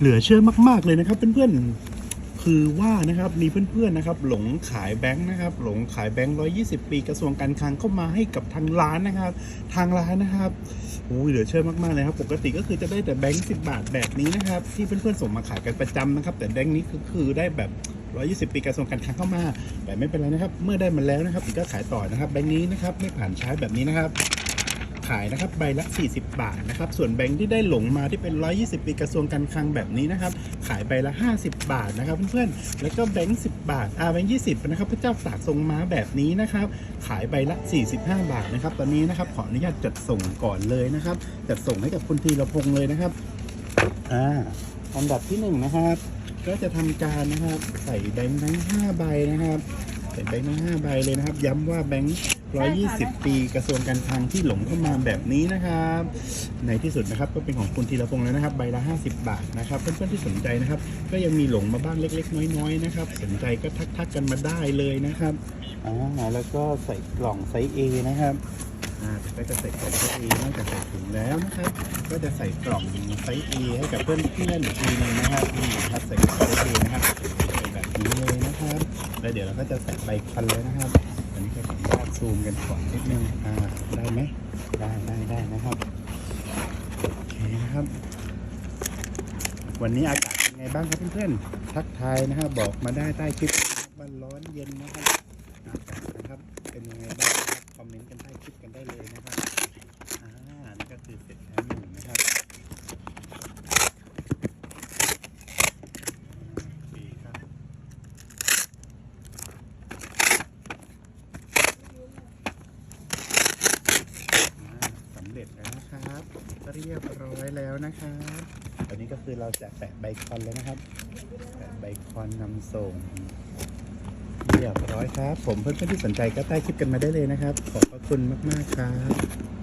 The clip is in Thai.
เหลือเชื่อมากๆเลยนะครับเพื่อนๆคือว่านะครับมีเพื่อนๆนะครับ หลงขายแบงค์นะครับ หลงขายแบงค์ร้อยี่สิบปีกระทรวงการคลังเข้ามาให้กับทางร้านนะครับ ทางร้านนะครับโอ้ยเหลือเชื่อมากๆเลยครับ ปกติก็คือจะได้แต่แบงค์สิบาทแบบนี้นะครับ ที่เพื่อนๆส่งมาขายกันประจำนะครับ แต่แบงค์นี้คือคือได้แบบ120 ปีกระทรวงการคลังเข้ามา แต่ไม่เป็นไรนะครับ เมื่อได้มาแล้วนะครับอีกก็ขายต่อนะครับแบงค์นี้นะครับไม่ผ่านใช้แบบนี้นะครับ ขายนะครับใบละ 40 บาทนะครับส่วนแบงค์ที่ได้หลงมาที่เป็น 120 ปีกระทรวงการคลังแบบนี้นะครับขายใบละ 50 บาทนะครับเพื่อนๆแล้วก็แบงค์10 บาทอ่าแบงค์20นะครับพระเจ้าตากทรงม้าแบบนี้นะครับขายใบละ 45 บาทนะครับตอนนี้นะครับขออนุญาตจัดส่งก่อนเลยนะครับจัดส่งให้กับคุณธีรพงศ์เลยนะครับอ่าอันดับที่หนึ่งนะครับก็จะทำการนะครับใส่แบงค์ทั้งห้าใบนะครับ ใส่แบงค์ทั้งห้าใบเลยนะครับ ย้ำว่าแบงค์ร้อยี่สิบปีกระทรวงการคลังที่หลงเข้ามาแบบนี้นะครับ ในที่สุดนะครับก็เป็นของคุณธีรพงษ์แล้วนะครับ ใบละ50บาทนะครับ เพื่อนๆที่สนใจนะครับ ก็ยังมีหลงมาบ้างเล็ก ๆ น้อยๆนะครับ สนใจก็ทักๆกันมาได้เลยนะครับอ่าแล้วก็ใส่กล่องไซส์ A นะครับอ่าก็จะใส่กล่องไซส์ A นอกจากใส่ถุงแล้วนะครับ ก็จะใส่กล่องไซส์ A ให้กับเพื่อนเพื่อนๆอีกทีหนึงนะครับนี่นะครับใส่กล่องไซส์ A นะครับใส่แบบนี้เลยนะครับ แล้วเดี๋ยวเราก็จะใส่ใบคันเลยนะครับอันนี้ก็ขออนุญาตซูมกันก่อนนิดนึงอ่าได้ไหมได้ได้ได้นะครับโอเคนะครับ วันนี้อากาศเป็นไงบ้างครับเพื่อนๆทักทายนะครับบอกมาได้ใต้คลิปวันร้อนเย็นนะครับอากาศนะครับ เป็นยังไงบ้างนะครับคอมเมนต์กันใต้คลิปกันได้เลยนะครับ อ่า นี่ก็คือเสร็จแล้วหนึ่งนะครับโอเคครับอ่าสำเร็จแล้ว นะครับ เรียบร้อยแล้วนะครับอันนี้ก็คือเราจะแปะใบคอนแล้วนะครับแปะใบคอนนำส่ง เรียบร้อยครับ ผมเพื่อนๆที่สนใจก็ใต้คลิปกันมาได้เลยนะครับ ขอบพระคุณมากๆครับ